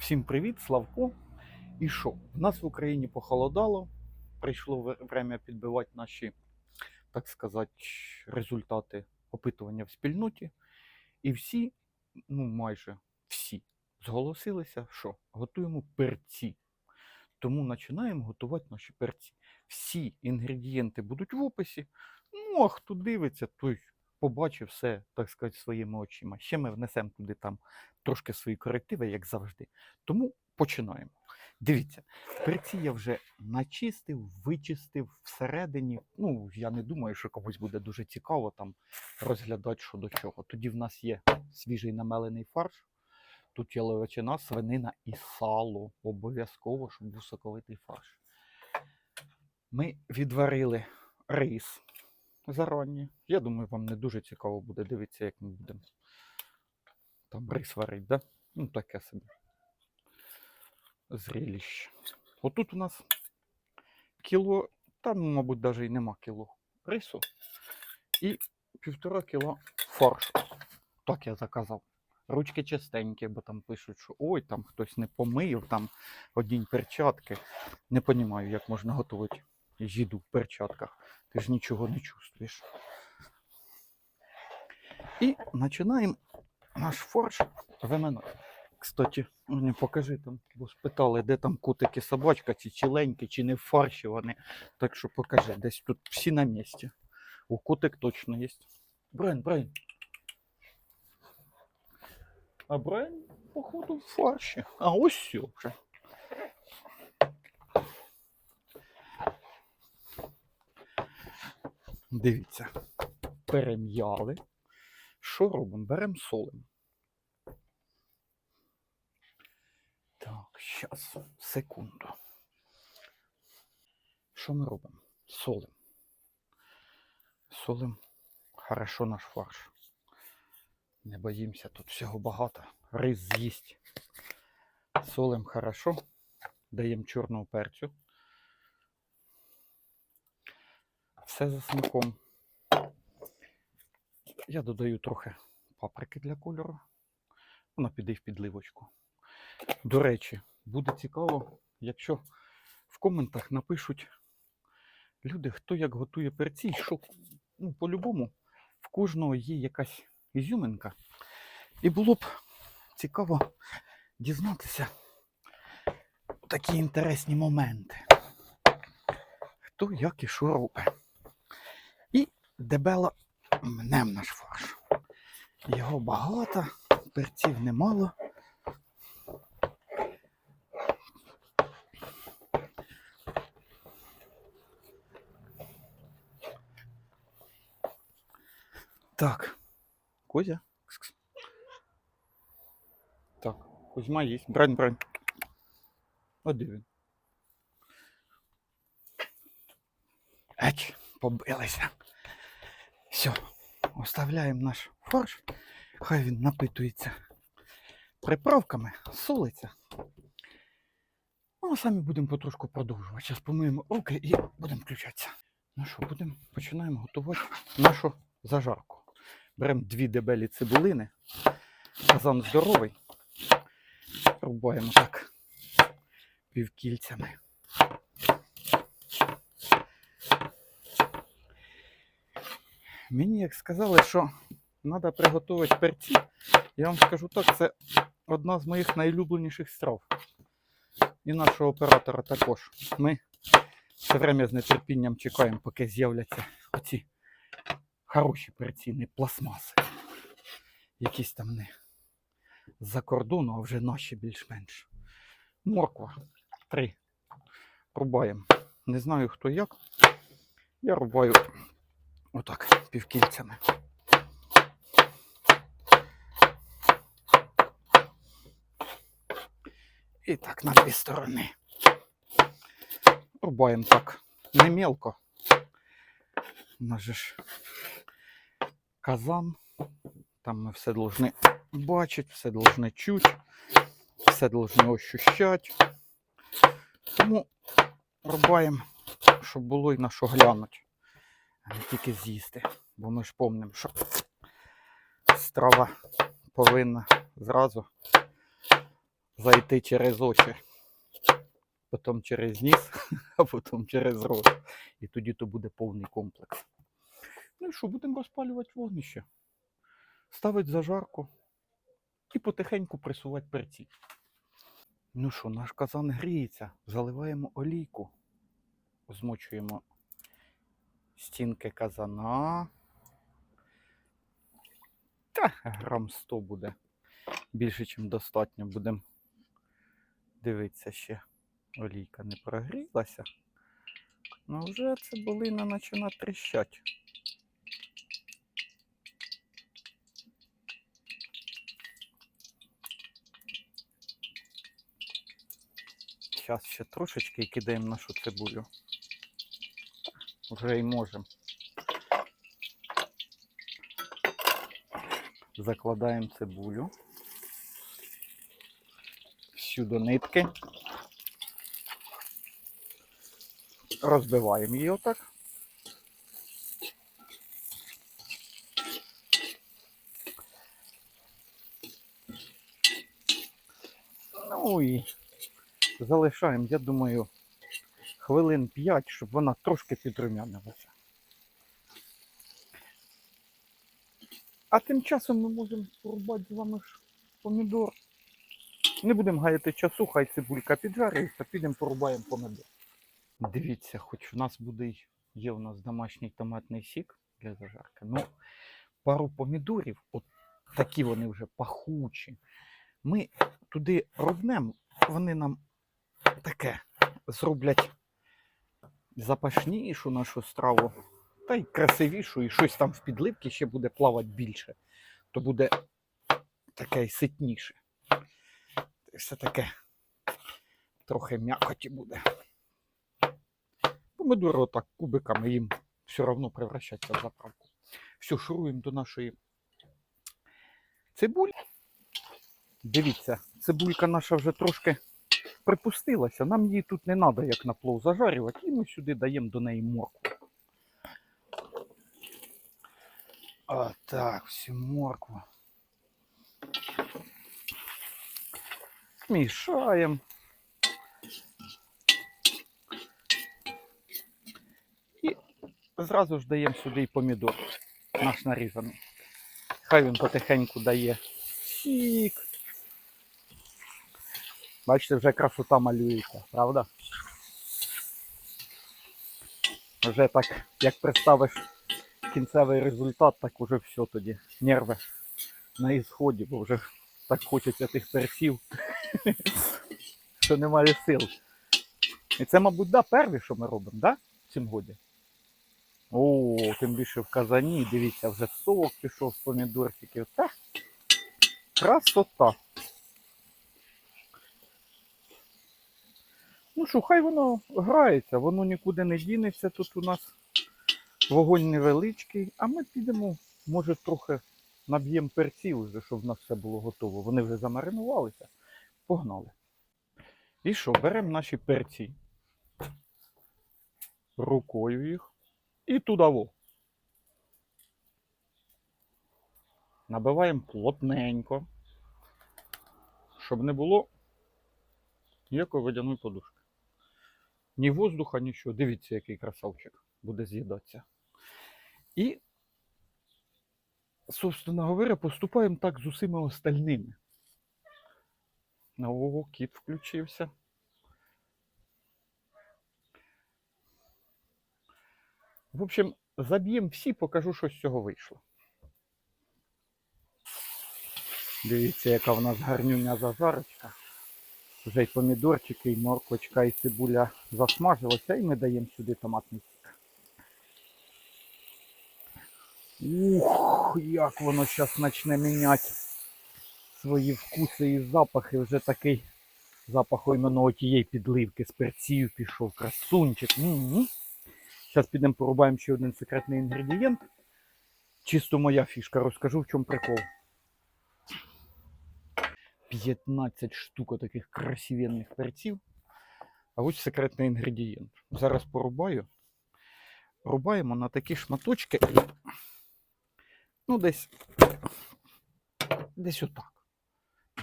Всім привіт, Славко. І що? У нас в Україні похолодало. Прийшло время підбивати наші, так сказати, результати опитування в спільноті. І всі, ну майже всі, зголосилися, що готуємо перці. Тому починаємо готувати наші перці. Всі інгредієнти будуть в описі. Ну, а хто дивиться, той побачив все, так сказати, своїми очима. Ще ми внесемо туди там трошки свої корективи, як завжди. Тому починаємо. Дивіться, перці я вже начистив, вичистив всередині. Ну, я не думаю, що комусь буде дуже цікаво там розглядати, що до чого. Тоді в нас є свіжий намелений фарш. Тут є ловичина, свинина і сало. Обов'язково, щоб був соковитий фарш. Ми відварили рис зарані. Я думаю, вам не дуже цікаво буде дивитися, як ми будемо там рис варить, да? Ну, таке собі. Зріліще. Отут у нас кіло, там, мабуть, навіть і нема кіло рису і півтора кіло фаршу. Так я заказав. Ручки чистенькі, бо там пишуть, що ой, там хтось не помив, там одінь перчатки. Не розумію, як можна готувати їду в перчатках. Ти ж нічого не чувствуєш. І починаємо наш фарш виминати. Кстати, мені покажи там, бо спитали, де там кутики собачка, ці чіленькі, чи не в фарші вони. Так що покажи, десь тут всі на місці. У кутик точно є. Брен, Брен. А Брен, походу, в фарші. А ось все вже. Дивіться, перем'яли. Що робимо? Беремо солимо. Так, зараз, секунду. Що ми робимо? Солим. Солим хорошо наш фарш. Не боїмося, тут всього багато. Рис з'їсть. Солим хорошо. Даємо чорного перцю. Все за смаком. Я додаю трохи паприки для кольору. Вона піде в підливочку. До речі, буде цікаво, якщо в коментах напишуть люди, хто як готує перці, що ну, по-любому в кожного є якась ізюминка. І було б цікаво дізнатися такі інтересні моменти. Хто як і що робить. Дебело мнем наш фарш. Його багато, перців немало. Так. Кузя. Так, Кузьма є. Брань, брань. От де він. Еч, побилися. Все, оставляємо наш фарш. Хай він напитується приправками, солиться. Ну, а самі будемо потрошку продовжувати. Зараз помиємо руки і будемо включатися. Ну що, будемо починаємо готувати нашу зажарку. Беремо дві дебелі цибулини. Казан здоровий. Рубаємо так півкільцями. Мені як сказали, що треба приготувати перці, я вам скажу так, це одна з моїх найулюбленіших страв. І нашого оператора також. Ми все время з нетерпінням чекаємо, поки з'являться оці хороші перці, не пластмаси. Якісь там не з-за кордону, а вже наші більш-менш. Морква. Три. Рубаємо. Не знаю хто як. Я рубаю отак півкільцями. І так на дві сторони. Рубаємо так не мелко. У нас же ж казан. Там ми все должны бачити, все должны чути, все должны ощущати. Тому рубаємо, щоб було і на що глянуть, а не тільки з'їсти. Бо ми ж помнимо, що страва повинна зразу зайти через очі, потім через ніс, а потім через рот. І тоді то буде повний комплекс. Ну і що, будемо розпалювати вогнище. Ставити зажарку і потихеньку пресувати перці. Ну що, наш казан гріється, заливаємо олійку, змочуємо стінки казана. Та грам 100 буде. Більше, ніж достатньо. Будемо дивитися ще. Олійка не прогрілася. Ну вже цибулина починає тріщати. Зараз ще трошечки кидаємо нашу цибулю. Вже і можемо. Закладаємо цибулю. Всю нитки. Розбиваємо її отак. Ну і залишаємо, я думаю, хвилин 5, щоб вона трошки підрумянилася. А тим часом ми можемо порубати з вами ж помідор. Не будемо гаяти часу, хай цибулька піджарюється, підемо порубаємо помідор. Дивіться, хоч у нас буде є у нас домашній томатний сік для зажарки. Ну, пару помідорів, от такі вони вже пахучі. Ми туди рубнемо, вони нам таке зроблять запашнішу нашу страву, та й красивішу, і щось там в підливці ще буде плавати більше, то буде таке ситніше. Все таке трохи м'якоті буде. Помидори отак кубиками їм все одно превращаться в заправку. Все, шуруємо до нашої цибулі. Дивіться, цибулька наша вже трошки припустилася. Нам її тут не треба як на плов зажарювати, і ми сюди даємо до неї моркву. А так, всю моркву. Мішаємо. І зразу ж даємо сюди і помідор наш нарізаний. Хай він потихеньку дає сік. Бачите, вже красота малюється, правда? Вже так, як представиш кінцевий результат, так уже все тоді. Нерви на ісході, бо вже так хочеться тих перців, що немає сил. І це, мабуть, да, перві, що ми робимо, да? В цім годі. О, тим більше в казані, дивіться, вже сок пішов з помідорчиків. Та красота. Ну що, хай воно грається, воно нікуди не дінеться. Тут у нас вогонь невеличкий, а ми підемо, може, трохи наб'ємо перців, вже, щоб в нас все було готово. Вони вже замаринувалися. Погнали. І що, беремо наші перці. Рукою їх. І тудиво. Набиваємо плотненько, щоб не було ніякої водяної подушки. Ні воздуха, нічого. Дивіться, який красавчик буде з'їдатися. І, собственно говоря, поступаємо так з усіма остальними. О, кіт включився. В общем, заб'ємо всі, покажу, що з цього вийшло. Дивіться, яка в нас гарнюня зажарочка. Вже й помідорчики, і морквочка, і цибуля засмажилася, і ми даємо сюди томатний сік. Ух, як воно зараз почне міняти свої вкуси і запахи. Вже такий запах іменно тієї підливки з перців пішов, красунчик. Зараз підемо порубаємо ще один секретний інгредієнт. Чисто моя фішка, розкажу в чому прикол. 15 штук таких красивенних перців. А ось секретний інгредієнт. Зараз порубаю. Рубаємо на такі шматочки. Ну, десь. Десь отак.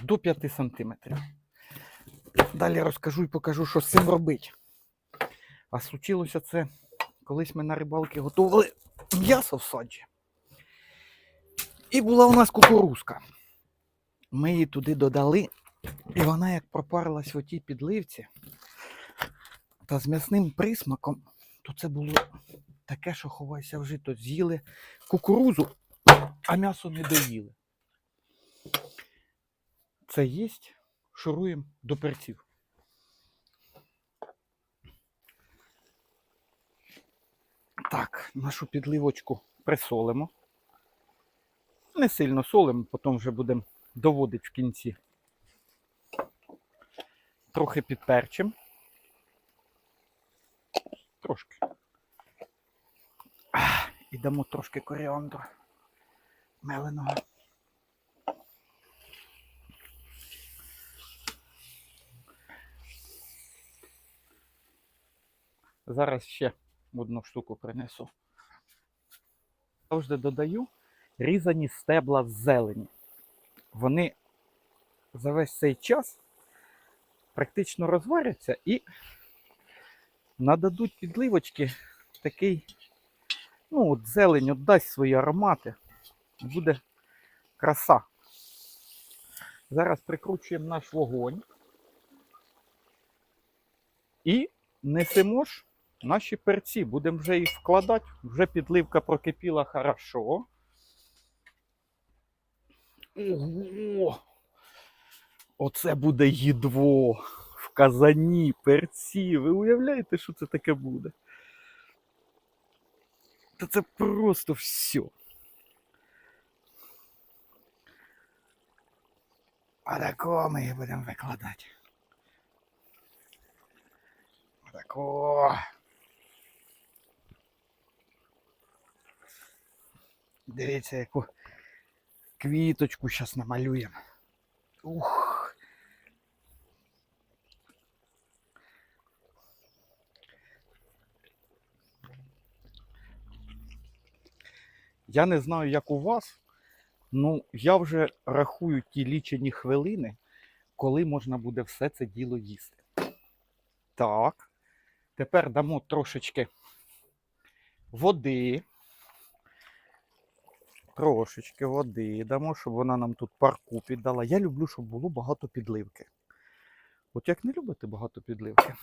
До 5 сантиметрів. Далі розкажу і покажу, що з цим робити. А случилося це, колись ми на рибалки готували м'ясо в саджі. І була у нас кукурузка. Ми її туди додали, і вона як пропарилась в отій підливці та з м'ясним присмаком, то це було таке, що ховайся в жито. З'їли кукурузу, а м'ясо не доїли. Це єсть, шуруємо до перців. Так, нашу підливочку присолимо. Не сильно солимо, потім вже будемо доводити в кінці. Трохи підперчимо. Трошки. І дамо трошки коріандру меленого. Зараз ще одну штуку принесу. Завжди додаю різані стебла з зелені. Вони за весь цей час практично розваряться і нададуть підливочки такий, ну, от зелень отдасть свої аромати. Буде краса. Зараз прикручуємо наш вогонь і несемо ж наші перці. Будемо вже їх вкладати. Вже підливка прокипіла хорошо. Ого! Оце буде їдво в казані, перці. Ви уявляєте, що це таке буде? Та це просто все. А такого ми їх будемо викладати. Отако. Дивіться, яку квіточку зараз намалюємо. Ух. Я не знаю, як у вас, ну я вже рахую ті лічені хвилини, коли можна буде все це діло їсти. Так. Тепер дамо трошечки води. Трошечки води дамо, щоб вона нам тут парку піддала. Я люблю, щоб було багато підливки. От як не любите багато підливки.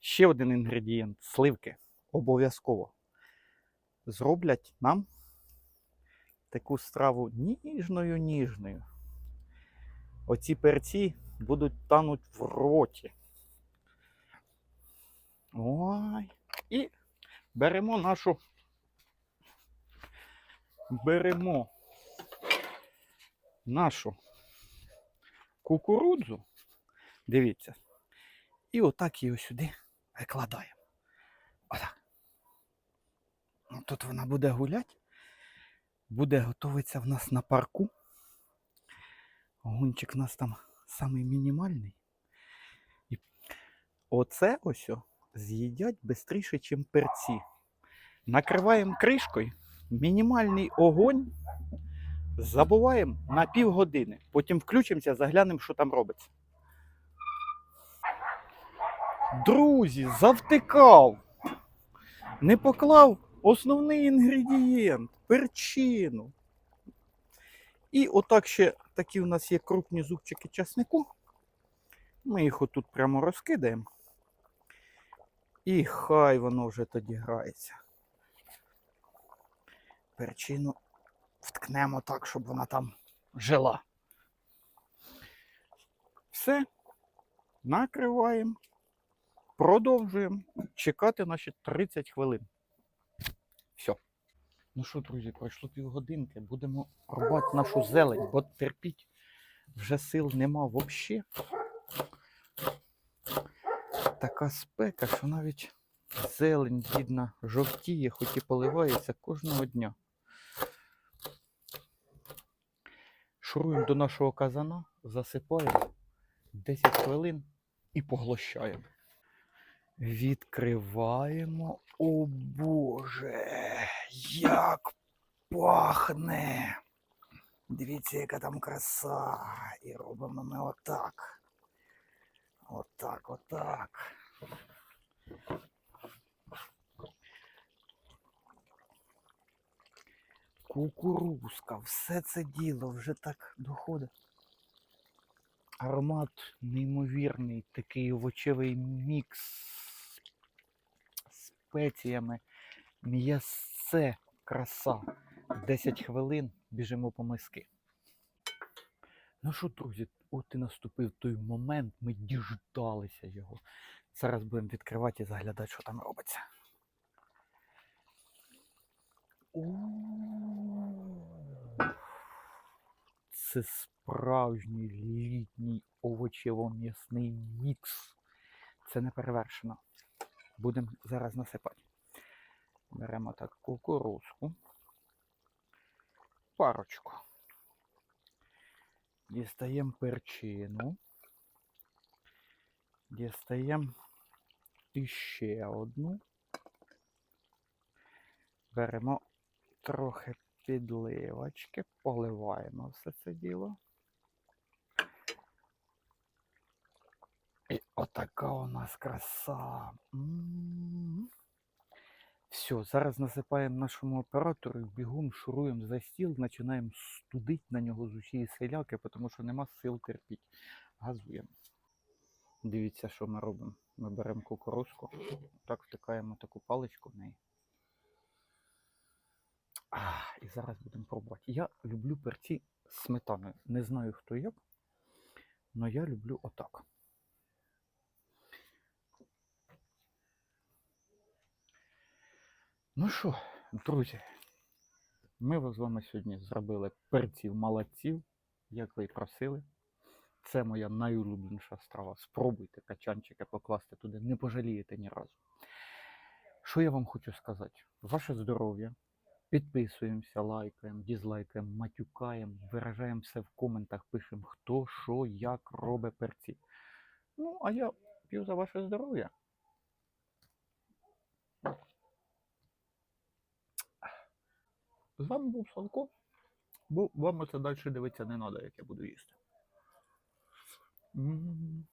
Ще один інгредієнт сливки. Обов'язково. Зроблять нам таку страву ніжною ніжною. Оці перці будуть тануть в роті. Ой. І беремо нашу. Беремо нашу кукурудзу. Дивіться. І отак її сюди викладаємо. Отак. Ну, Тут вона буде гуляти. Буде готуватися в нас на парку. Гунчик у нас там самий мінімальний. І оце ось з'їдять швидше, ніж перці. Накриваємо кришкою, мінімальний огонь, забуваємо на півгодини. Потім включимося, заглянемо, що там робиться. Друзі, завтикав. Не поклав основний інгредієнт перчину. І отак ще такі у нас є крупні зубчики часнику. Ми їх отут прямо розкидаємо. І хай воно вже тоді грається. Перчину вткнемо так, щоб вона там жила. Все. Накриваємо. Продовжуємо чекати наші 30 хвилин. Все. Ну що, друзі, пройшло півгодинки. Будемо рубати нашу зелень, бо терпіть вже сил нема взагалі. Така спека, що навіть зелень бідна жовтіє, хоч і поливається кожного дня. Шуруємо до нашого казана, засипаємо 10 хвилин і поглощаємо. Відкриваємо. О Боже, як пахне! Дивіться, яка там краса. І робимо ми отак. Отак, отак. Кукурузка, все це діло вже так доходить. Аромат неймовірний, такий овочевий мікс з спеціями. М'ясце, краса. 10 хвилин біжимо по миски. Ну що, друзі, от і наступив той момент, ми діждалися його. Зараз будемо відкривати і заглядати, що там робиться. У. Це справжній літній овочево-м'ясний мікс. Це не перевершено. Будемо зараз насипати. Беремо так кукурузку. Парочку. Дістаємо перчину. Дістаємо іще одну. Беремо трохи підливочки, поливаємо все це діло. І отака у нас краса. Все, зараз насипаємо нашому оператору, бігом шуруємо за стіл, починаємо студити на нього з усієї селяки, тому що нема сил терпіти. Газуємо. Дивіться, що ми робимо. Ми беремо кукурузку, так втикаємо таку паличку в неї. А, і зараз будемо пробувати. Я люблю перці з сметаною. Не знаю, хто як, але я люблю отак. Ну що, друзі, ми з вами сьогодні зробили перців молодців, як ви і просили. Це моя найулюбленіша страва. Спробуйте качанчики покласти туди, не пожалієте ні разу. Що я вам хочу сказати? Ваше здоров'я. Підписуємося, лайкаємо, дізлайкаємо, матюкаємо, виражаємо все в коментах, пишемо, хто, що, як робить перці. Ну, а я п'ю за ваше здоров'я. З вами був Славко. Бо вам це далі дивитися не треба, як я буду їсти.